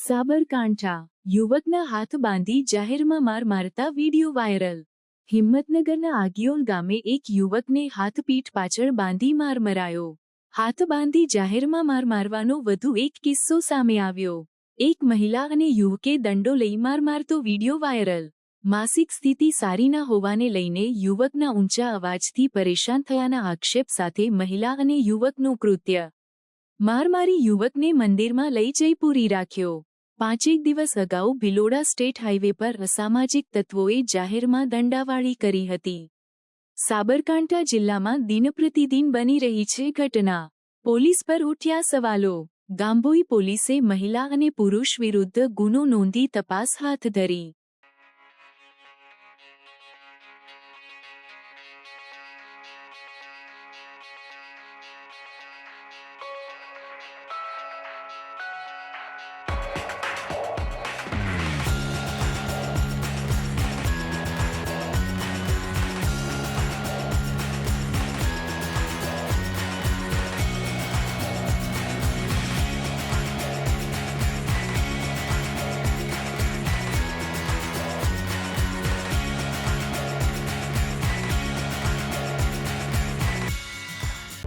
સાબરકાંઠા, યુવકના હાથ બાંધી જાહેરમાં માર મારતા વીડિયો વાયરલ. હિંમતનગરના આગિયોલ ગામે એક યુવકને હાથપીઠ પાછળ બાંધી માર મરાયો. હાથ બાંધી જાહેરમાં માર મારવાનો વધુ એક કિસ્સો સામે આવ્યો. એક મહિલા અને યુવકે દંડો લઈ માર મારતો વીડિયો વાયરલ. માસિક સ્થિતિ સારી ના હોવાને લઈને યુવકના ઊંચા અવાજથી પરેશાન થયાના આક્ષેપ સાથે મહિલા અને યુવકનું કૃત્ય. માર મારી યુવકને મંદિરમાં લઈ જઈ પૂરી રાખ્યો. પાંચેક દિવસ અગાઉ ભિલોડા સ્ટેટ હાઇવે પર અસામાજિક તત્વોએ જાહેરમાં દંડાવાળી કરી હતી. સાબરકાંઠા જિલ્લામાં દિનપ્રતિદિન બની રહી છે ઘટના. પોલીસ પર ઉઠ્યા સવાલો. ગાંભોઈ પોલીસે મહિલા અને પુરુષ વિરુદ્ધ ગુનો નોંધી તપાસ હાથ ધરી.